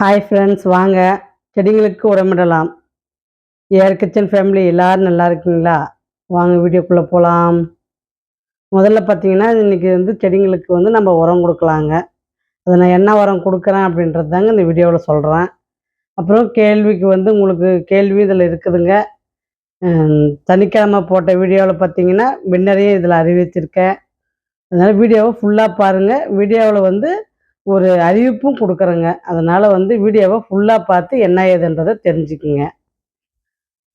Hi friends வாங்க. செடிங்களுக்கு உரமிடலாம். ஏர் kitchen family எல்லாரும் நல்லா இருக்கீங்களா? வாங்க வீடியோக்குள்ளே போகலாம் முதல்ல பார்த்தீங்கன்னா இன்றைக்கி வந்து செடிங்களுக்கு வந்து நம்ம உரம் கொடுக்கலாங்க. அதை நான் என்ன உரம் கொடுக்குறேன் அப்படின்றது தாங்க இந்த வீடியோவில் சொல்கிறேன் அப்புறம் கேள்விக்கு வந்து உங்களுக்கு கேள்வி இதில் இருக்குதுங்க. சனிக்கிழமை போட்ட வீடியோவில் பார்த்தீங்கன்னா வின்னரையும் இதில் அறிவிச்சிருக்கேன். அதனால் வீடியோவை ஃபுல்லாக பாருங்கள் வீடியோவில் வந்து ஒரு அறிவிப்பும் கொடுக்குறேங்க. அதனால் வந்து வீடியோவை ஃபுல்லாக பார்த்து என்ன ஏதுன்றதை தெரிஞ்சுக்குங்க.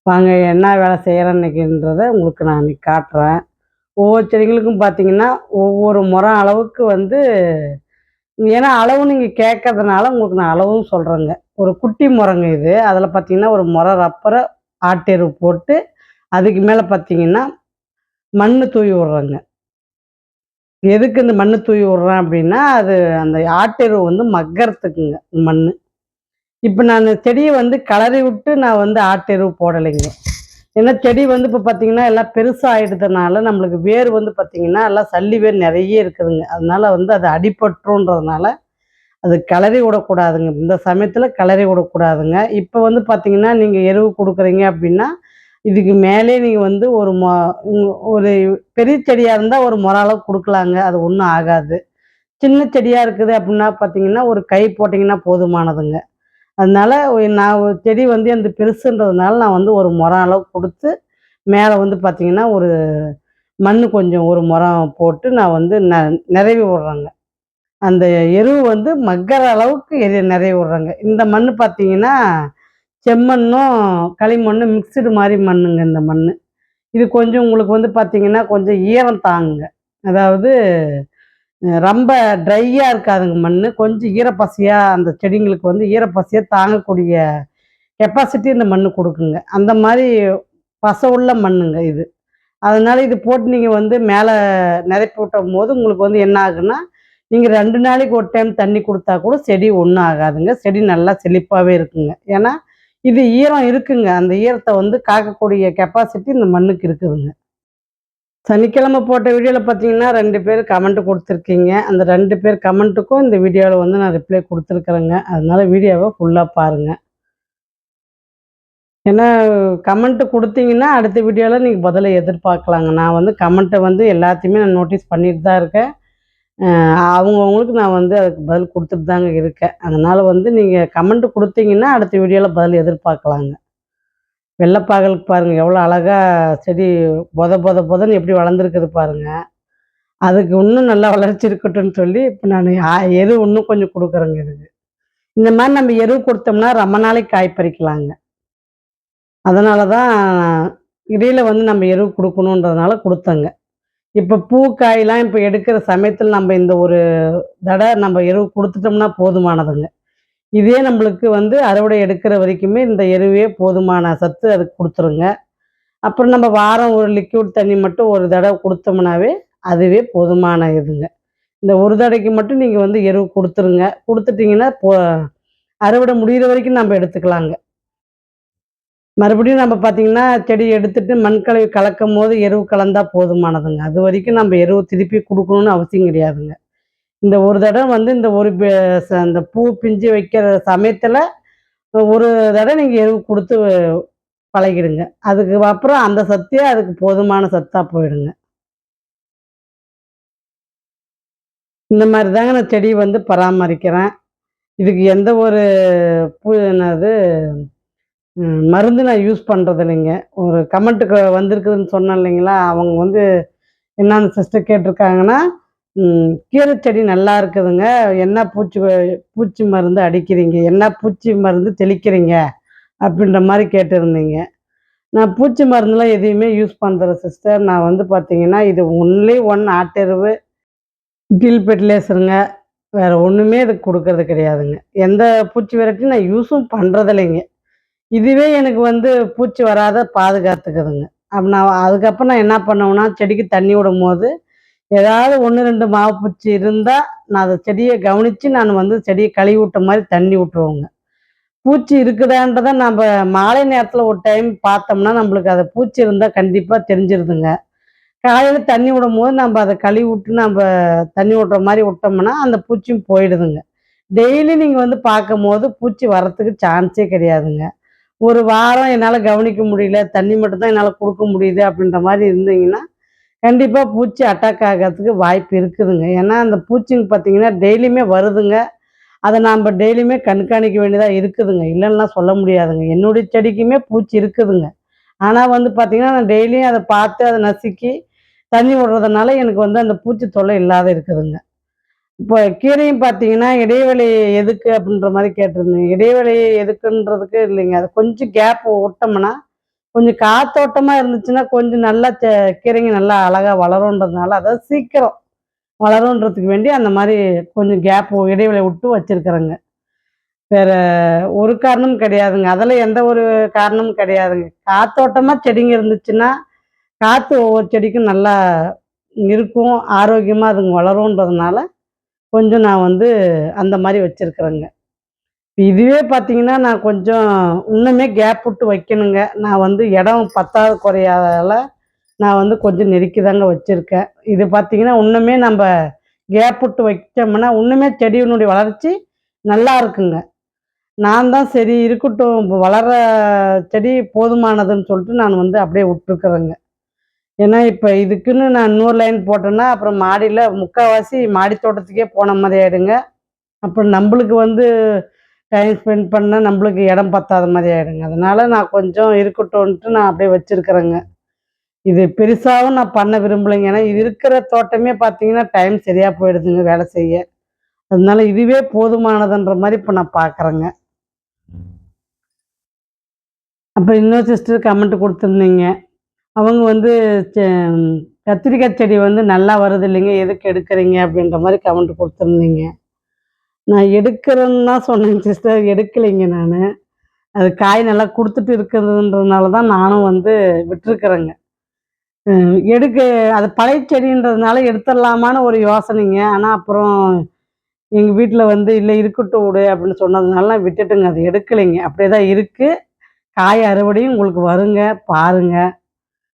வாங்க என்ன வேலை செய்கிறேன் இன்னைக்குன்றதை உங்களுக்கு நான் இன்னைக்கு காட்டுறேன். ஒவ்வொரு செடிகளுக்கும் பார்த்தீங்கன்னா ஒவ்வொரு முறம் அளவுக்கு வந்து ஏன்னா அளவு நீங்கள் கேட்கறதுனால உங்களுக்கு நான் அளவும் சொல்கிறேங்க ஒரு குட்டி முறைங்க இது. அதில் பார்த்தீங்கன்னா ஒரு முறை ரப்பரை ஆட்டெரு போட்டு அதுக்கு மேலே பார்த்தீங்கன்னா மண் தூவி விட்றேங்க. எதுக்கு இந்த மண்ணு தூவி விட்றேன் அப்படின்னா அது அந்த ஆட்டெரு வந்து மக்கறதுக்குங்க மண் இப்போ நான் செடியை வந்து கலரி விட்டு நான் வந்து ஆட்டெரு போடலைங்க. ஏன்னா செடி வந்து இப்போ பார்த்தீங்கன்னா எல்லாம் பெருசாக ஆகிடுதுனால நம்மளுக்கு வேர் வந்து பார்த்தீங்கன்னா எல்லாம் சல்லி வேர் நிறைய இருக்குதுங்க. அதனால வந்து அது அடிபட்டுன்றதுனால அது கிளறி விடக்கூடாதுங்க. இந்த சமயத்தில் கிளறி விடக்கூடாதுங்க. இப்போ வந்து பார்த்தீங்கன்னா நீங்கள் எருவு கொடுக்குறீங்க அப்படின்னா இதுக்கு மேலே நீங்கள் வந்து ஒரு மொ ஒரு பெரிய செடியாக இருந்தால் ஒரு மொரளவு கொடுக்கலாங்க. அது ஒன்றும் ஆகாது. சின்ன செடியாக இருக்குது அப்படின்னா பார்த்தீங்கன்னா ஒரு கை போட்டிங்கன்னா போதுமானதுங்க. அதனால நான் செடி வந்து அந்த பெருசுன்றதுனால நான் வந்து ஒரு முறம் அளவு கொடுத்து மேலே வந்து பார்த்தீங்கன்னா ஒரு மண் கொஞ்சம் ஒரு முறம் போட்டு நான் வந்து ந நிறைவு விடுறேங்க. அந்த எருவு வந்து மக்கற அளவுக்கு எரி நிறைய விடுறேங்க. இந்த மண் பார்த்தீங்கன்னா செம்மண்ணும் களிமண்ணும் மிக்சடு மாதிரி மண்ணுங்க இந்த மண் இது கொஞ்சம் உங்களுக்கு வந்து பார்த்தீங்கன்னா கொஞ்சம் ஈரம் தாங்குங்க. அதாவது ரொம்ப ட்ரையாக இருக்காதுங்க மண் கொஞ்சம் ஈரப்பசையாக அந்த செடிங்களுக்கு வந்து ஈரப்பசையாக தாங்கக்கூடிய கெப்பாசிட்டி இந்த மண் கொடுக்குங்க. அந்த மாதிரி பச உள்ள மண்ணுங்க இது. அதனால இது போட்டு நீங்கள் வந்து மேலே நிரப்பி விட்டும் போது உங்களுக்கு வந்து என்ன ஆகுன்னா நீங்கள் ரெண்டு நாளைக்கு ஒரு டைம் தண்ணி கொடுத்தா கூட செடி ஒன்றும் ஆகாதுங்க. செடி நல்லா செழிப்பாகவே இருக்குங்க. ஏன்னா இது ஈரம் இருக்குங்க. அந்த ஈரத்தை வந்து காக்கக்கூடிய கெப்பாசிட்டி இந்த மண்ணுக்கு இருக்குதுங்க. சனிக்கிழமை போட்ட வீடியோவில் பார்த்தீங்கன்னா ரெண்டு பேர் கமெண்ட் கொடுத்துருக்கீங்க. அந்த ரெண்டு பேர் கமெண்ட்டுக்கும் இந்த வீடியோவில் வந்து நான் ரிப்ளை கொடுத்துருக்குறேங்க. அதனால வீடியோவை ஃபுல்லாக பாருங்கள் ஏன்னா கமெண்ட் கொடுத்தீங்கன்னா அடுத்த வீடியோவில் நீங்கள் பதிலை எதிர்பார்க்கலாங்க. நான் வந்து கமெண்ட்டை வந்து எல்லாத்தையுமே நான் நோட்டீஸ் பண்ணிட்டு தான் இருக்கேன். அவங்கவுங்களுக்கு நான் வந்து அதுக்கு பதில் கொடுத்துட்டு தாங்க இருக்கேன். அதனால் வந்து நீங்கள் கமெண்ட் கொடுத்தீங்கன்னா அடுத்த வீடியோவில் பதில் எதிர்பார்க்கலாங்க. வெள்ளைப்பாகலுக்கு பாருங்கள் எவ்வளோ அழகாக செடி பொத பொத பொதன்னு எப்படி வளர்ந்துருக்குது பாருங்கள் அதுக்கு இன்னும் நல்லா வளர்ச்சி இருக்கட்டும்னு சொல்லி இப்போ நான் எரு இன்னும் கொஞ்சம் கொடுக்குறேங்க இதுக்கு. இந்த மாதிரி நம்ம எரு கொடுத்தோம்னா ரொம்ப நாளைக்கு காய் பறிக்கலாங்க அதனால தான் இடையில வந்து நம்ம எரு கொடுக்கணுன்றதுனால கொடுத்தேங்க. இப்போ பூ இப்போ எடுக்கிற சமயத்தில் நம்ம இந்த ஒரு தடவை நம்ம எரு கொடுத்துட்டோம்னா போதுமானதுங்க. இதே நம்மளுக்கு வந்து அறுவடை எடுக்கிற வரைக்குமே இந்த எருவே போதுமான சத்து அதுக்கு கொடுத்துருங்க. அப்புறம் நம்ம வாரம் ஒரு லிக்யூட் தண்ணி மட்டும் ஒரு தடவை கொடுத்தோம்னாவே அதுவே போதுமான இதுங்க. இந்த ஒரு தடவைக்கு மட்டும் நீங்கள் வந்து எரு கொடுத்துருங்க. கொடுத்துட்டிங்கன்னா போ அறுவடை முடிகிற வரைக்கும் நம்ம எடுத்துக்கலாங்க. மறுபடியும் நம்ம பார்த்தீங்கன்னா செடி எடுத்துட்டு மண்கலவை கலக்கும் போது எருவு கலந்தா போதுமானதுங்க. அது வரைக்கும் நம்ம எருவு திருப்பி கொடுக்கணும்னு அவசியம் கிடையாதுங்க. இந்த ஒரு தடவை வந்து இந்த ஒரு பி- ச- அந்த பூ பிஞ்சு வைக்கிற சமயத்தில் ஒரு தடவை நீங்கள் எருவு கொடுத்து பழகிடுங்க. அதுக்கு அப்புறம் அந்த சத்தே அதுக்கு போதுமான சத்தாக போயிடுங்க. இந்த மாதிரி தாங்க நான் செடி வந்து பராமரிக்கிறேன். இதுக்கு எந்த ஒரு பூ என்னது மருந்து நான் யூஸ் பண்ணுறது இல்லைங்க. ஒரு கமெண்ட்டுக்கு வந்திருக்குதுன்னு சொன்னேன் இல்லைங்களா? அவங்க வந்து என்னென்ன சிஸ்டர் கேட்டிருக்காங்கன்னா கீரை செடி நல்லா இருக்குதுங்க. என்ன பூச்சி பூச்சி மருந்து அடிக்கிறீங்க? என்ன பூச்சி மருந்து தெளிக்கிறீங்க? அப்படின்ற மாதிரி கேட்டிருந்தீங்க. நான் பூச்சி மருந்துலாம் எதையுமே யூஸ் பண்ணுறேன் சிஸ்டர் நான் வந்து பார்த்தீங்கன்னா இது ஒன்லி ஒன் ஆட்டெருவு கில் பெட்லேஸருங்க வேறு ஒன்றுமே இதுக்கு கொடுக்கறது கிடையாதுங்க. எந்த பூச்சி வெரைட்டியும் நான் யூஸும் பண்ணுறதில்லைங்க இதுவே எனக்கு வந்து பூச்சி வராத பாதுகாத்துக்குதுங்க. அப்போ நான் அதுக்கப்புறம் நான் என்ன பண்ணுவேன்னா செடிக்கு தண்ணி விடும் போது ஏதாவது ஒன்று ரெண்டு மாவு பூச்சி இருந்தால் நான் அதை செடியை கவனித்து நான் வந்து செடியை கழுவி விட்ட மாதிரி தண்ணி விட்டுருவோங்க. பூச்சி இருக்குதான்றதை நம்ம மாலை நேரத்தில் ஒரு டைம் பார்த்தோம்னா நம்மளுக்கு அதை பூச்சி இருந்தால் கண்டிப்பாக தெரிஞ்சிருதுங்க. காலையில் தண்ணி விடும் போது நம்ம அதை கழுவி விட்டு நம்ம தண்ணி விட்ற மாதிரி விட்டோம்னா அந்த பூச்சியும் போயிடுதுங்க. டெய்லி நீங்கள் வந்து பார்க்கும்போது பூச்சி வரத்துக்கு சான்ஸே கிடையாதுங்க. ஒரு வாரம் என்னால் கவனிக்க முடியல தண்ணி மட்டும்தான் என்னால் கொடுக்க முடியுது அப்படின்ற மாதிரி இருந்தீங்கன்னா கண்டிப்பாக பூச்சி அட்டாக் ஆகிறதுக்கு வாய்ப்பு இருக்குதுங்க. ஏன்னா அந்த பூச்சிங்க பார்த்தீங்கன்னா டெய்லியுமே வருதுங்க. அதை நாம் டெய்லியுமே கண்காணிக்க வேண்டியதாக இருக்குதுங்க. இல்லைன்னா சொல்ல முடியாதுங்க. என்னுடைய செடிக்குமே பூச்சி இருக்குதுங்க. ஆனால் வந்து பார்த்தீங்கன்னா நான் டெய்லியும் அதை பார்த்து அதை நசுக்கி தண்ணி விடுறதுனால எனக்கு வந்து அந்த பூச்சி தொல்லை இல்லாத இருக்குதுங்க. இப்போ கீரையும் பார்த்தீங்கன்னா இடைவெளி எதுக்கு அப்படின்ற மாதிரி கேட்டிருந்தீங்க. இடைவெளி எதுக்குன்றதுக்கு இல்லைங்க. அது கொஞ்சம் கேப் விட்டோம்னா கொஞ்சம் காத்தோட்டமாக இருந்துச்சுன்னா கொஞ்சம் நல்லா செ- கீரைங்க நல்லா அழகாக வளருன்றதுனால அதாவது சீக்கிரம் வளருன்றதுக்கு வேண்டி அந்த மாதிரி கொஞ்சம் கேப் இடைவெளி விட்டு வச்சுருக்குறேங்க. வேறு ஒரு காரணமும் கிடையாதுங்க. அதில் எந்த ஒரு காரணமும் கிடையாதுங்க. காத்தோட்டமாக செடிங்க இருந்துச்சுன்னா காற்று ஒவ்வொரு செடிக்கும் நல்லா இருக்கும் ஆரோக்கியமாக அதுங்க வளருன்றதுனால கொஞ்சம் நான் வந்து அந்த மாதிரி வச்சுருக்குறேங்க. இதுவே பார்த்தீங்கன்னா நான் கொஞ்சம் இன்னுமே கேப் விட்டு வைக்கணுங்க. நான் வந்து இடம் பத்தாவது குறையாதால நான் வந்து கொஞ்சம் நெருக்கி தாங்க வச்சுருக்கேன். இது பார்த்தீங்கன்னா இன்னுமே நம்ம கேப் விட்டு வைச்சோம்னா இன்னுமே செடியினுடைய வளர்ச்சி நல்லா இருக்குங்க. நான் தான் சரி இருக்கட்டும் வளர செடி போதுமானதுன்னு சொல்லிட்டு நான் வந்து அப்படியே விட்டுருக்குறேங்க. ஏன்னா இப்போ இதுக்குன்னு நான் நூறு லைன் போட்டேன்னா அப்புறம் மாடியில் முக்கால்வாசி மாடி தோட்டத்துக்கே போன மாதிரி ஆயிடுங்க. அப்புறம் நம்மளுக்கு வந்து டைம் ஸ்பெண்ட் பண்ண நம்மளுக்கு இடம் பத்தாத மாதிரி ஆயிடுங்க. அதனால நான் கொஞ்சம் இருக்கட்டும்ன்ட்டு நான் அப்படியே வச்சிருக்கிறேங்க. இது பெருசாகவும் நான் பண்ண விரும்பலைங்க. ஏன்னா இது இருக்கிற தோட்டமே பார்த்தீங்கன்னா டைம் சரியாக போயிடுதுங்க வேலை செய்ய. அதனால இதுவே போதுமானதுன்ற மாதிரி இப்போ நான் பார்க்குறேங்க அப்போ இன்னொரு சிஸ்டர் கமெண்ட் கொடுத்துருந்தீங்க. அவங்க வந்து செ- கத்திரிக்காய் செடி வந்து நல்லா வருது இல்லைங்க. எதுக்கு எடுக்கிறீங்க? அப்படின்ற மாதிரி கமெண்ட் கொடுத்துருந்தீங்க. நான் எடுக்கிறேன்னு தான் சொன்னேன் சிஸ்டர் எடுக்கலைங்க நான். அது காய் நல்லா கொடுத்துட்டு இருக்கிறதுன்றதுனால தான் நானும் வந்து விட்டுருக்குறேங்க. எடுக்க அது பழைய செடின்றதுனால எடுத்துடலாமான்னு ஒரு யோசனைங்க. ஆனால் அப்புறம் எங்கள் வீட்டில் வந்து இல்லை இருக்கட்டும் விடு அப்படின்னு சொன்னதுனால நான் விட்டுட்டுங்க. அது எடுக்கலைங்க. அப்படியே தான் இருக்குது காய் அறுவடையும் உங்களுக்கு வருங்க. பாருங்கள்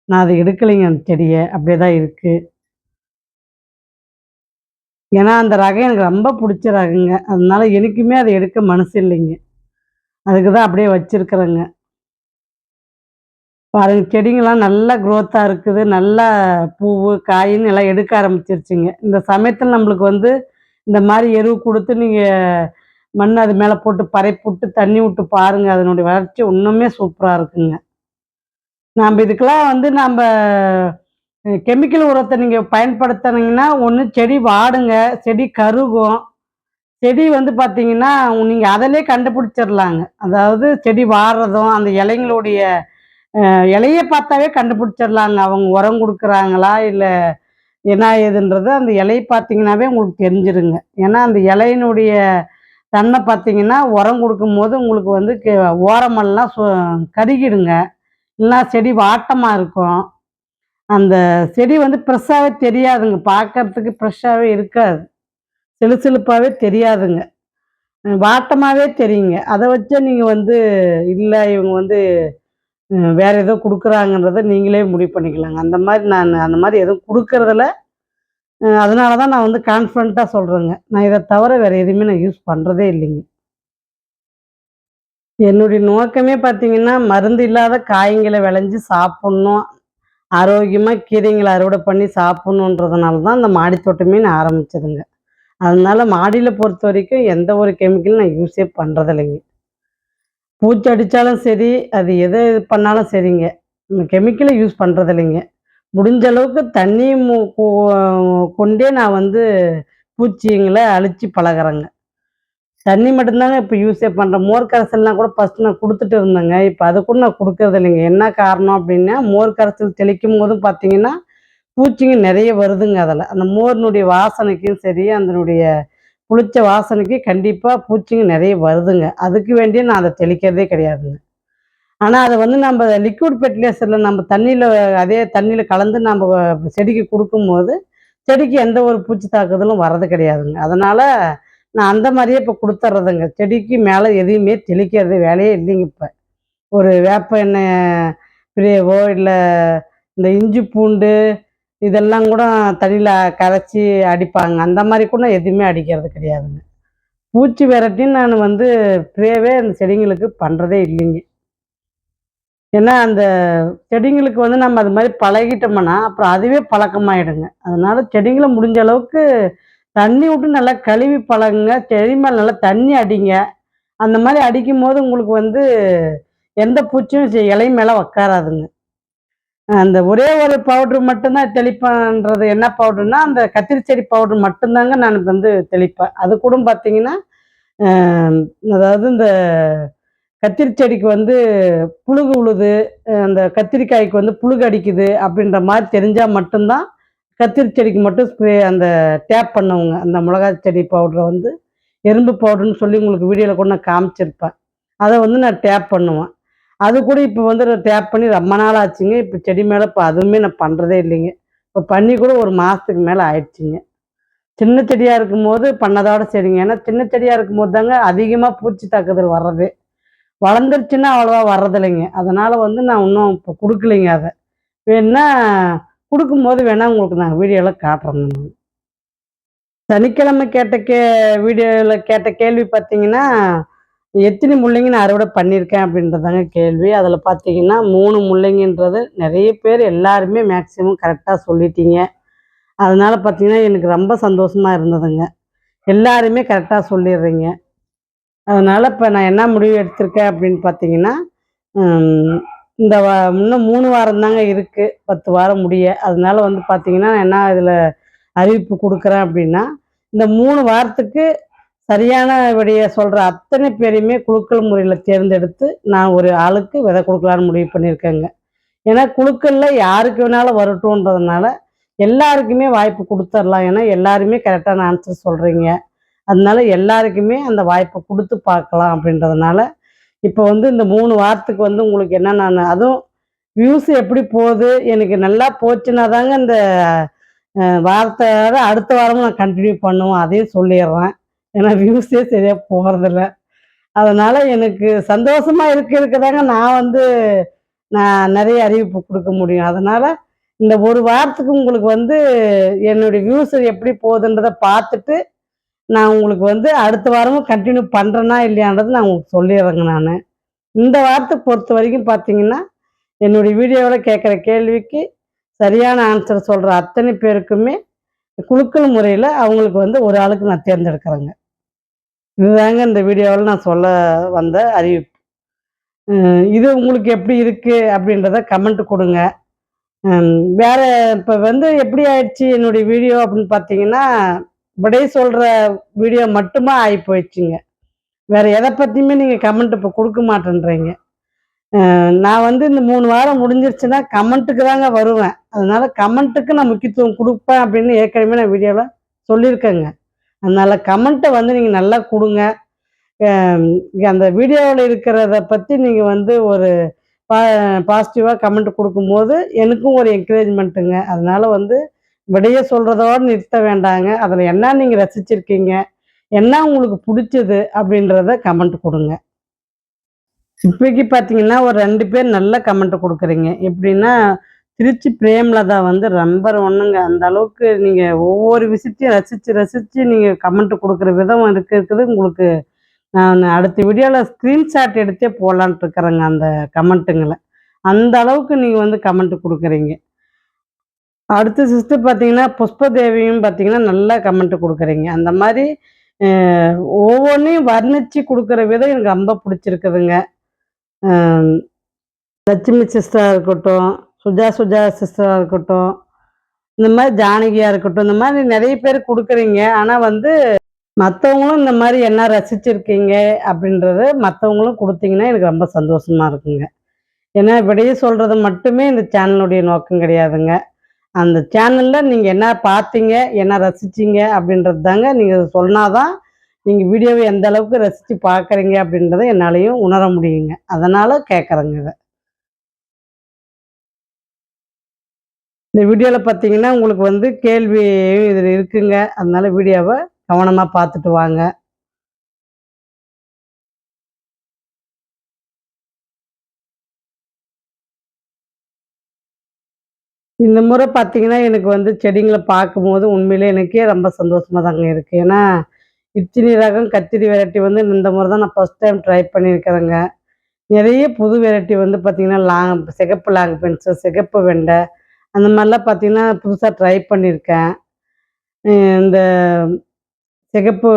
நான் அதை எடுக்கலைங்க அந்த செடியை. அப்படியே தான் இருக்குது ஏன்னா அந்த ரகம் எனக்கு ரொம்ப பிடிச்ச ரகங்க. அதனால எனக்குமே அதை எடுக்க மனசு இல்லைங்க. அதுக்கு தான் அப்படியே வச்சிருக்கிறேங்க. பாருங்க செடிங்கெல்லாம் நல்லா க்ரோத்தாக இருக்குது. நல்லா பூவு காயின்னு எல்லாம் எடுக்க ஆரம்பிச்சிருச்சுங்க. இந்த சமயத்தில் நம்மளுக்கு வந்து இந்த மாதிரி எருவு கொடுத்து நீங்கள் மண் அது மேலே போட்டு பறைப்பு விட்டு தண்ணி விட்டு பாருங்கள் அதனுடைய வளர்ச்சி இன்னுமே சூப்பராக இருக்குங்க. நாம் இதுக்கெல்லாம் வந்து நம்ம கெமிக்கல் உரத்தை நீங்கள் பயன்படுத்தினீங்கன்னா ஒன்று செடி வாடுங்க செடி கருகும். செடி வந்து பார்த்தீங்கன்னா நீங்கள் அதிலே கண்டுபிடிச்சிடலாங்க அதாவது செடி வாடுறதும் அந்த இலைங்களுடைய இலையை இலைய பார்த்தாவே கண்டுபிடிச்சிடலாங்க அவங்க உரம் கொடுக்குறாங்களா இல்லை என்ன ஏதுன்றது அந்த இலையை பார்த்தீங்கன்னாவே உங்களுக்கு தெரிஞ்சிருங்க. ஏன்னா அந்த இலையினுடைய தன்மை பார்த்தீங்கன்னா உரம் கொடுக்கும்போது உங்களுக்கு வந்து ஓரமெல்லாம் சு கருகிடுங்க. இல்லைன்னா செடி வாட்டமாக இருக்கும். அந்த செடி வந்து ஃப்ரெஷ்ஷாகவே தெரியாதுங்க. பார்க்கறதுக்கு ஃப்ரெஷ்ஷாகவே இருக்காது. சிலுசிலுப்பாகவே தெரியாதுங்க. வாட்டமாகவே தெரியுங்க. அதை வச்சே நீங்கள் வந்து இல்லை இவங்க வந்து வேறு வேற ஏதோ கொடுக்குறாங்கன்றத நீங்களே முடிவு பண்ணிக்கலாங்க. அந்த மாதிரி நான் அந்த மாதிரி எதுவும் கொடுக்கறதில்ல. அதனால தான் நான் வந்து கான்ஃபிடண்ட்டாக சொல்கிறேங்க நான் இதை தவிர வேறு எதுவுமே நான் யூஸ் பண்ணுறதே இல்லைங்க. என்னுடைய நோக்கமே பார்த்தீங்கன்னா மருந்து இல்லாத காய்களை விளைஞ்சி சாப்பிட்ணும். ஆரோக்கியமாக கீரைங்களை அறுவடை பண்ணி சாப்பிட்ணுன்றதுனால தான் அந்த மாடித்தோட்டமே நான் ஆரம்பிச்சதுங்க. அதனால மாடியில் பொறுத்த வரைக்கும் எந்த ஒரு கெமிக்கலும் நான் யூஸே பண்ணுறதில்லைங்க பூச்சி அடித்தாலும் சரி அது எது இது பண்ணாலும் சரிங்க. கெமிக்கலை யூஸ் பண்ணுறதில்லைங்க முடிஞ்ச அளவுக்கு தண்ணி மு- கொண்டே நான் வந்து பூச்சிங்களை அழித்து பழகுறேங்க. தண்ணி மட்டும்தாங்க இப்போ யூஸே பண்ணுறேன் மோர் கரைசல்லாம் கூட ஃபஸ்ட் நான் கொடுத்துட்டு இருந்தேங்க. இப்போ அது கூட நான் கொடுக்கறது இல்லைங்க என்ன காரணம் அப்படின்னா மோர் கரைசல் தெளிக்கும் போதும் பார்த்தீங்கன்னா பூச்சிங்க நிறைய வருதுங்க அதில். அந்த மோரினுடைய வாசனைக்கும் சரி அதனுடைய புளிச்ச வாசனைக்கு கண்டிப்பாக பூச்சிங்க நிறைய வருதுங்க. அதுக்கு வேண்டிய நான் அதை தெளிக்கிறதே கிடையாதுங்க. ஆனால் அதை வந்து நம்ம லிக்விட் ஃபெர்டிலைசரில் நம்ம தண்ணியில் அதே தண்ணியில் கலந்து நம்ம செடிக்கு கொடுக்கும்போது செடிக்கு எந்த ஒரு பூச்சி தாக்குதலும் வர்றது கிடையாதுங்க. அதனால் நான் அந்த மாதிரியே இப்போ கொடுத்துட்றதுங்க செடிக்கு மேலே எதையுமே தெளிக்கிறது வேலையே இல்லைங்க இப்போ. ஒரு வேப்ப எண்ணெய் பிரியவோ இல்லை இந்த இஞ்சி பூண்டு இதெல்லாம் கூட தண்ணியில் கரைச்சி அடிப்பாங்க. அந்த மாதிரி கூட எதுவுமே அடிக்கிறது கிடையாதுங்க. பூச்சி விரட்டின்னு நான் வந்து ஸ்ப்ரேவே அந்த செடிங்களுக்கு பண்ணுறதே இல்லைங்க. ஏன்னா அந்த செடிங்களுக்கு வந்து நம்ம அது மாதிரி பழகிட்டோம்னா அப்புறம் அதுவே பழக்கமாயிடுங்க. அதனால செடிங்களை முடிஞ்ச அளவுக்கு தண்ணி விட்டு நல்லா கழுவி பழகுங்க. செடி மேலே நல்லா தண்ணி அடிங்க. அந்த மாதிரி அடிக்கும் போது உங்களுக்கு வந்து எந்த பூச்சியும் இலை மேலே உக்காராதுங்க. அந்த ஒரே ஒரு பவுட்ரு மட்டும்தான் தெளிப்பேன்றது. என்ன பவுடர்னா அந்த கத்திரி செடி பவுடர் மட்டும்தாங்க நான் வந்து தெளிப்பேன். அது கூட பார்த்தீங்கன்னா அதாவது இந்த கத்திரிச்செடிக்கு வந்து புழுகு உழுது அந்த கத்திரிக்காய்க்கு வந்து புழுகு அடிக்குது அப்படின்ற மாதிரி தெரிஞ்சால் மட்டும்தான் கத்திரி செடிக்கு மட்டும் ஸ்ப்ரே அந்த டேப் பண்ணுவோங்க அந்த மிளகா செடி பவுடரை வந்து எறும்பு பவுடர்னு சொல்லி உங்களுக்கு வீடியோவில் கூட நான் காமிச்சிருப்பேன். அதை வந்து நான் டேப் பண்ணுவேன். அது கூட இப்போ வந்து டேப் பண்ணி ரொம்ப நாள் ஆச்சுங்க. இப்போ செடி மேலே இப்போ அதுவுமே நான் பண்ணுறதே இல்லைங்க. இப்போ பண்ணி கூட ஒரு மாதத்துக்கு மேலே ஆயிடுச்சுங்க. சின்ன செடியாக இருக்கும்போது பண்ணதோட சரிங்க. ஏன்னா சின்ன செடியாக இருக்கும்போது தாங்க அதிகமாக பூச்சி தாக்குதல் வர்றது. வளர்ந்துருச்சுன்னா அவ்வளோவா வர்றதில்லைங்க. அதனால் வந்து நான் இன்னும் இப்போ கொடுக்கலைங்க அதை. வேணா கொடுக்கும்போது வேணா உங்களுக்கு நான் வீடியோவில் காட்டுறேன் நான். சனிக்கிழமை கேட்ட கே வீடியோவில் கேட்ட கேள்வி பார்த்தீங்கன்னா எத்தனை முள்ளைங்க நான் அறுவடை பண்ணியிருக்கேன் அப்படின்றதாங்க கேள்வி. அதில் பார்த்தீங்கன்னா மூணு முள்ளைங்கன்றது நிறைய பேர் எல்லாருமே மேக்சிமம் கரெக்டாக சொல்லிட்டீங்க. அதனால் பார்த்தீங்கன்னா எனக்கு ரொம்ப சந்தோஷமாக இருந்ததுங்க. எல்லாருமே கரெக்டாக சொல்லிடுறீங்க. அதனால் இப்போ நான் என்ன முடிவு எடுத்திருக்கேன் அப்படின்னு பார்த்தீங்கன்னா இந்த வா இன்னும் மூணு வாரம் தாங்க இருக்குது பத்து வாரம் முடிய. அதனால வந்து பார்த்தீங்கன்னா என்ன இதில் அறிவிப்பு கொடுக்குறேன் அப்படின்னா இந்த மூணு வாரத்துக்கு சரியான விடைய சொல்கிற அத்தனை பேரையுமே குழுக்கள் முறையில் தேர்ந்தெடுத்து நான் ஒரு ஆளுக்கு விதை கொடுக்கலான்னு முடிவு பண்ணியிருக்கேங்க. ஏன்னா குழுக்களில் யாருக்கு வேணாலும் வரட்டும்ன்றதுனால எல்லாருக்குமே வாய்ப்பு கொடுத்துடலாம் ஏன்னா எல்லாருமே கரெக்டான ஆன்சர் சொல்கிறீங்க அதனால எல்லாருக்குமே அந்த வாய்ப்பை கொடுத்து பார்க்கலாம் அப்படின்றதுனால இப்போ வந்து இந்த மூணு வாரத்துக்கு வந்து உங்களுக்கு என்ன நான் அதுவும் வியூஸ் எப்படி போகுது எனக்கு நல்லா போச்சுன்னா தாங்க இந்த அஹ், அடுத்த வாரமும் நான் கண்டினியூ பண்ணுவோம் அதையும் சொல்லிடுறேன். ஏன்னா வியூஸே சரியாக போகிறதில்ல அதனால் எனக்கு சந்தோஷமாக இருக்க இருக்க தாங்க நான் வந்து நான் நிறைய அறிவிப்பு கொடுக்க முடியும். அதனால் இந்த ஒரு வாரத்துக்கு உங்களுக்கு வந்து என்னுடைய வியூஸ் எப்படி போகுதுன்றதை பார்த்துட்டு நான் உங்களுக்கு வந்து அடுத்த வாரமும் கண்டினியூ பண்ணுறேனா இல்லையான்றது நான் உங்களுக்கு சொல்லிடுறேங்க நான். இந்த வாரத்தை பொறுத்த வரைக்கும் பார்த்தீங்கன்னா என்னுடைய வீடியோவில் கேட்குற கேள்விக்கு சரியான ஆன்சர் சொல்கிற அத்தனை பேருக்குமே குலுக்கல் முறையில் அவங்களுக்கு வந்து ஒரு ஆளுக்கு நான் தேர்ந்தெடுக்கிறேங்க. இதுதாங்க இந்த வீடியோவில் நான் சொல்ல வந்த அறிவிப்பு. இது உங்களுக்கு எப்படி இருக்குது அப்படின்றத கமெண்ட் கொடுங்க. வேறு இப்போ வந்து எப்படி ஆயிடுச்சு என்னுடைய வீடியோ அப்படின்னு பார்த்தீங்கன்னா விடை சொல்கிற வீடியோ மட்டுமா ஆகி போயிடுச்சுங்க வேறு எதை பற்றியுமே நீங்கள் கமெண்ட் இப்போ கொடுக்க மாட்டேன்றீங்க. நான் வந்து இந்த மூணு வாரம் முடிஞ்சிருச்சுன்னா கமெண்ட்டுக்கு தாங்க வருவேன். அதனால கமெண்ட்டுக்கு நான் முக்கியத்துவம் கொடுப்பேன் அப்படின்னு ஏற்கனவே நான் வீடியோவில் சொல்லியிருக்கேங்க. அதனால கமெண்ட்டை வந்து நீங்கள் நல்லா கொடுங்க. அந்த வீடியோவில் இருக்கிறத பற்றி நீங்கள் வந்து ஒரு பா பாசிட்டிவாக கமெண்ட் கொடுக்கும்போது எனக்கும் ஒரு என்கரேஜ்மெண்ட்டுங்க அதனால வந்து விடைய சொல்கிறதோடு நிறுத்த வேண்டாங்க. அதில் என்ன நீங்கள் ரசிச்சிருக்கீங்க? என்ன உங்களுக்கு பிடிச்சது அப்படின்றத கமெண்ட் கொடுங்க. இப்போக்கி பார்த்தீங்கன்னா ஒரு ரெண்டு பேர் நல்ல கமெண்ட் கொடுக்குறீங்க. எப்படின்னா திருச்சி பிரேம்லதா வந்து நம்பர் ஒன்றுங்க அந்த அளவுக்கு நீங்கள் ஒவ்வொரு விஷயத்தையும் ரசித்து ரசித்து நீங்கள் கமெண்ட் கொடுக்குற விதம் இருக்கு இருக்குது. உங்களுக்கு நான் அடுத்த வீடியோவில் ஸ்க்ரீன்ஷாட் எடுத்தே போடலான்ட்டு இருக்கிறேங்க அந்த கமெண்ட்டுங்களை அந்த அளவுக்கு நீங்கள் வந்து கமெண்ட் கொடுக்குறீங்க. அடுத்த சிஸ்டர் பார்த்தீங்கன்னா புஷ்பதேவியும் பார்த்தீங்கன்னா நல்லா கமெண்ட் கொடுக்குறீங்க. அந்த மாதிரி ஒவ்வொன்றையும் வர்ணித்து கொடுக்குற விதம் எனக்கு ரொம்ப பிடிச்சிருக்குதுங்க. லட்சுமி சிஸ்டராக இருக்கட்டும் சுஜா சுஜா சிஸ்டராக இருக்கட்டும் இந்த மாதிரி ஜானகியாக இருக்கட்டும் இந்த மாதிரி நிறைய பேர் கொடுக்குறீங்க. ஆனால் வந்து மற்றவங்களும் இந்த மாதிரி என்ன ரசிச்சிருக்கீங்க அப்படின்றது மற்றவங்களும் கொடுத்தீங்கன்னா எனக்கு ரொம்ப சந்தோஷமாக இருக்குங்க. ஏன்னா இப்படியே சொல்கிறது மட்டுமே இந்த சேனலுடைய நோக்கம் கிடையாதுங்க. அந்த சேனலில் நீங்கள் என்ன பார்த்தீங்க என்ன ரசிச்சீங்க அப்படின்றது தாங்க நீங்கள் சொன்னாதான் நீங்கள் வீடியோவை எந்த அளவுக்கு ரசித்து பார்க்குறீங்க அப்படின்றத என்னாலையும் உணர முடியுங்க. அதனால் கேட்குறேங்க இதை. இந்த வீடியோவில் பார்த்தீங்கன்னா உங்களுக்கு வந்து கேள்வி இதில் இருக்குங்க. அதனால் வீடியோவை கவனமாக பார்த்துட்டு வாங்க. இந்த முறை பார்த்தீங்கன்னா எனக்கு வந்து செடிங்களை பார்க்கும்போது உண்மையிலே எனக்கே ரொம்ப சந்தோஷமாக தாங்க இருக்குது ஏன்னா இச்சினி ரகம் கத்திரி வெரைட்டி வந்து இந்த முறை தான் நான் ஃபஸ்ட் டைம் ட்ரை பண்ணியிருக்கிறேங்க. நிறைய புது வெரைட்டி வந்து பார்த்திங்கன்னா லாங் சிகப்பு லாங் பென்ஸு சிகப்பு வெண்டை அந்த மாதிரிலாம் பார்த்திங்கன்னா புதுசாக ட்ரை பண்ணியிருக்கேன். இந்த சிகப்பு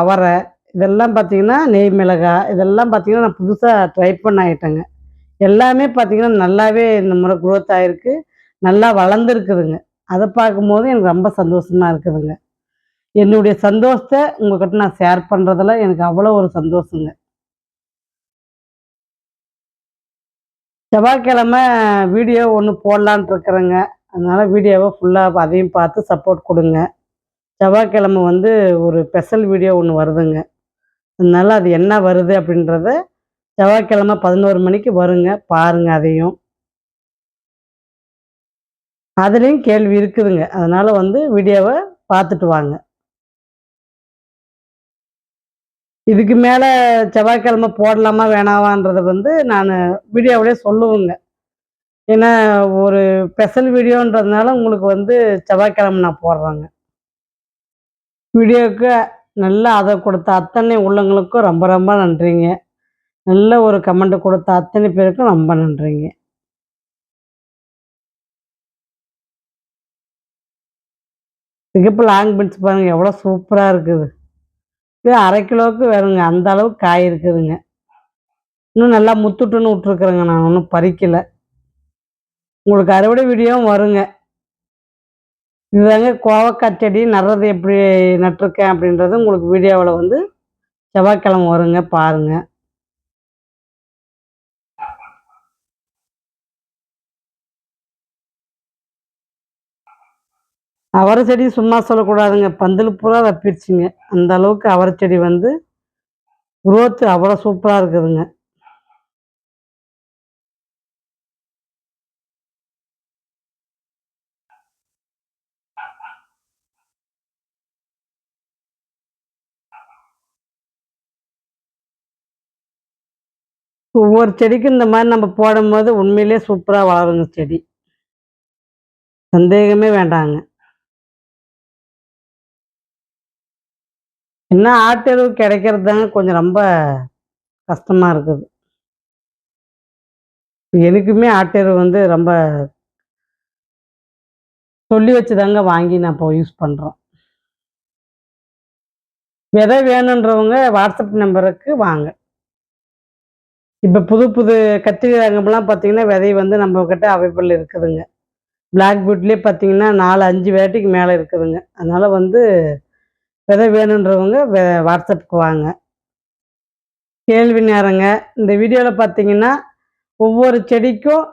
அவரை இதெல்லாம் பார்த்திங்கன்னா நெய் மிளகாய் இதெல்லாம் பார்த்திங்கன்னா நான் புதுசாக ட்ரை பண்ண ஆகிட்டேங்க எல்லாமே பார்த்திங்கன்னா நல்லாவே இந்த முறை க்ரோத் ஆகிருக்கு நல்லா வளர்ந்துருக்குதுங்க. அதை பார்க்கும்போது எனக்கு ரொம்ப சந்தோஷமாக இருக்குதுங்க. என்னுடைய சந்தோஷத்தை உங்ககிட்ட நான் ஷேர் பண்ணுறதுல எனக்கு அவ்வளோ ஒரு சந்தோஷங்க. செவ்வாய்க்கிழமை வீடியோ ஒன்று போடலான்ட்டு இருக்கிறேங்க. அதனால் வீடியோவை ஃபுல்லாக அதையும் பார்த்து சப்போர்ட் கொடுங்க. செவ்வாய்க்கிழமை வந்து ஒரு ஸ்பெஷல் வீடியோ ஒன்று வருதுங்க. அதனால் அது என்ன வருது அப்படின்றத செவ்வாய்க்கிழமை பதினோரு மணிக்கு வருங்க. பாருங்கள் அதையும். அதுலேயும் கேள்வி இருக்குதுங்க. அதனால் வந்து வீடியோவை பார்த்துட்டு வாங்க. இதுக்கு மேலே செவ்வாய்க்கிழமை போடலாமா வேணாவான்றதை வந்து நான் வீடியோவிலே சொல்லுவேங்க. ஏன்னா ஒரு ஸ்பெஷல் வீடியோன்றதுனால உங்களுக்கு வந்து செவ்வாய்க்கிழமை நான் போடுறேங்க. வீடியோவுக்கு நல்ல அதை கொடுத்த அத்தனை உள்ளங்களுக்கும் ரொம்ப ரொம்ப நன்றிங்க. நல்ல ஒரு கமெண்ட் கொடுத்த அத்தனை பேருக்கும் ரொம்ப நன்றிங்க. சிகப்பு லாங் பீன்ஸ் பாருங்கள் எவ்வளோ சூப்பராக இருக்குது. இது அரை கிலோவுக்கு வேணுங்க அந்த அளவுக்கு காய் இருக்குதுங்க. இன்னும் நல்லா முத்துட்டுன்னு விட்ருக்குறேங்க நான் ஒன்றும் பறிக்கலை. உங்களுக்கு அறுவடை வீடியோவும் வருங்க. இதுதாங்க கோவக்காய் செடி நடுறது எப்படி நட்டிருக்கேன் அப்படின்றது உங்களுக்கு வீடியோவில் வந்து செவ்வாய்க்கிழமை வருங்க பாருங்கள் அவரை செடி சும்மா சொல்லக்கூடாதுங்க. பந்தல் பூரா தப்பிடுச்சுங்க அந்த அளவுக்கு அவரை செடி வந்து குரோத்து அவ்வளோ சூப்பராக இருக்குதுங்க. ஒவ்வொரு செடிக்கும் இந்த மாதிரி நம்ம போடும்போது உண்மையிலே சூப்பராக வளருங்க செடி. சந்தேகமே வேண்டாங்க. என்ன ஆட்டெருவு கிடைக்கிறது தாங்க கொஞ்சம் ரொம்ப கஷ்டமாக இருக்குது. எனக்குமே ஆட்டெருவு வந்து ரொம்ப சொல்லி வச்சு தாங்க வாங்கி நான் இப்போ யூஸ் பண்ணுறோம் விதை வேணுன்றவங்க வாட்ஸ்அப் நம்பருக்கு வாங்க. இப்போ புது புது கத்திரி ரகம்லாம் பார்த்தீங்கன்னா விதை வந்து நம்ம கிட்ட அவைபிள் இருக்குதுங்க பிளாக் பீட்லேயே பார்த்தீங்கன்னா நாலு அஞ்சு வெரைட்டிக்கு மேலே இருக்குதுங்க. அதனால் வந்து விதை வேணுன்றவங்க வாட்ஸ்அப்புக்கு வாங்க. கேள்வி நேரங்க. இந்த வீடியோவில் பார்த்தீங்கன்னா ஒவ்வொரு செடிக்கும்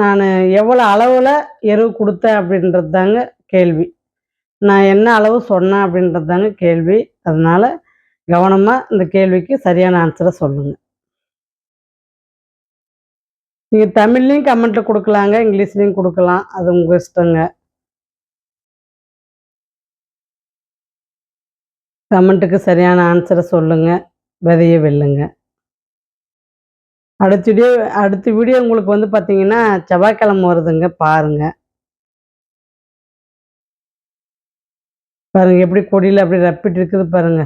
நான் எவ்வளோ அளவில் எருவு கொடுத்தேன் அப்படின்றது தாங்க கேள்வி. நான் என்ன அளவு சொன்னேன் அப்படின்றது தாங்க கேள்வி. அதனால் கவனமாக இந்த கேள்விக்கு சரியான ஆன்சரை சொல்லுங்கள் நீங்கள் தமிழ்லேயும் கமெண்ட்டில் கொடுக்கலாங்க இங்கிலீஷ்லேயும் கொடுக்கலாம். அது உங்கள் இஷ்டங்க. கமெண்ட்டுக்கு சரியான ஆன்சரை சொல்லுங்கள் விதைய வெல்லுங்க. அடுத்த வீடியோ அடுத்த வீடியோ உங்களுக்கு வந்து பார்த்தீங்கன்னா செவ்வாய்க்கிழமை வருதுங்க பாருங்க. பாருங்க எப்படி கொடியில் அப்படி ரப்பிட்டு இருக்குது பாருங்க.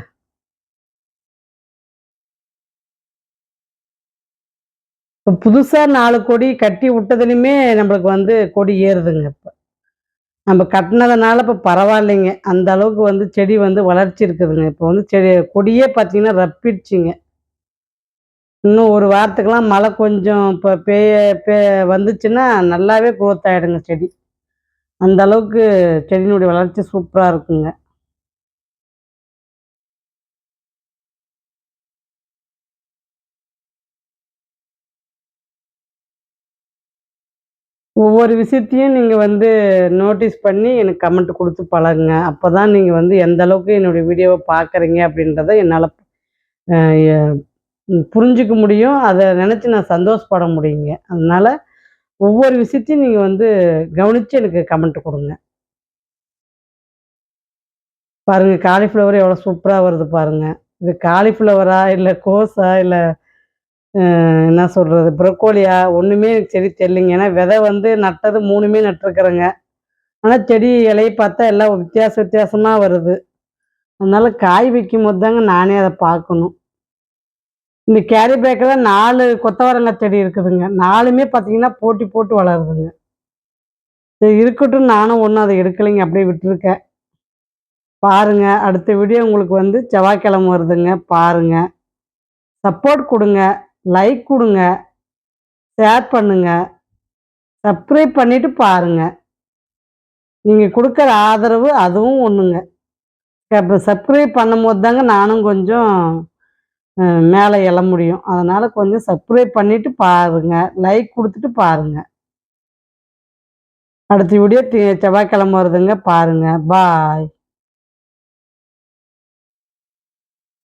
இப்போ புதுசாக நாலு கொடி கட்டி விட்டதுலையுமே நம்மளுக்கு வந்து கொடி ஏறுதுங்க இப்போ. நம்ம கட்டினதுனால இப்போ பரவாயில்லைங்க. அந்த அளவுக்கு வந்து செடி வந்து வளர்ச்சி இருக்குதுங்க. இப்போ வந்து செடி கொடியே பார்த்தீங்கன்னா ரப்பிடுச்சிங்க. இன்னும் ஒரு வாரத்துக்கெல்லாம் மழை கொஞ்சம் இப்போ பெய்ய பே வந்துச்சுன்னா நல்லாவே க்ரோத் ஆகிடுங்க செடி. அந்த அளவுக்கு செடியினுடைய வளர்ச்சி சூப்பராக இருக்குங்க. ஒவ்வொரு விஷயத்தையும் நீங்கள் வந்து நோட்டீஸ் பண்ணி எனக்கு கமெண்ட் கொடுத்து பழகுங்க. அப்போ தான் நீங்கள் வந்து எந்த அளவுக்கு என்னுடைய வீடியோவை பார்க்குறீங்க அப்படின்றத என்னால் புரிஞ்சிக்க முடியும். அதை நினச்சி நான் சந்தோஷப்பட முடியுங்க. அதனால் ஒவ்வொரு விஷயத்தையும் நீங்கள் வந்து கவனித்து எனக்கு கமெண்ட் கொடுங்க. பாருங்கள் காலிஃப்ளவர் எவ்வளோ சூப்பராக வருது பாருங்கள் இது காலிஃப்ளவரா இல்லை கோஸா இல்லை என்ன சொல்கிறது ப்ரொக்கோலியா ஒன்றுமே எனக்கு செடி தெரியலைங்க. ஏன்னா விதை வந்து நட்டது மூணுமே நட்டுருக்குறேங்க. ஆனால் செடி இலையை பார்த்தா எல்லாம் வித்தியாச வித்தியாசமாக வருது. அதனால் காய் வைக்கும் போது தாங்க நானே அதை பார்க்கணும். இந்த கேரி பேக்கில் நாலு கொத்தவரங்காய் செடி இருக்குதுங்க. நாலுமே பார்த்தீங்கன்னா போட்டி போட்டு வளருதுங்க. சரி இருக்கட்டும். நானும் ஒன்றும் அதை எடுக்கலைங்க. அப்படியே விட்டுருக்கேன். பாருங்க. அடுத்த வீடியோ உங்களுக்கு வந்து செவ்வாய்க்கிழமை வருதுங்க. பாருங்க. சப்போர்ட் கொடுங்க. லைக் கொடுங்க. ஷேர் பண்ணுங்க. சப்ஸ்கிரைப் பண்ணிட்டு பாருங்க. நீங்கள் கொடுக்குற ஆதரவு அதுவும் ஒன்றுங்க இப்போ சப்ஸ்கிரைப் பண்ணும்போது தாங்க நானும் கொஞ்சம் மேலே எழ முடியும். அதனால் கொஞ்சம் சப்ஸ்கிரைப் பண்ணிட்டு பாருங்க. லைக் கொடுத்துட்டு பாருங்க. அடுத்த வீடியோ செவ்வாய்க்கிழமை வருதுங்க. பாருங்க. பாய்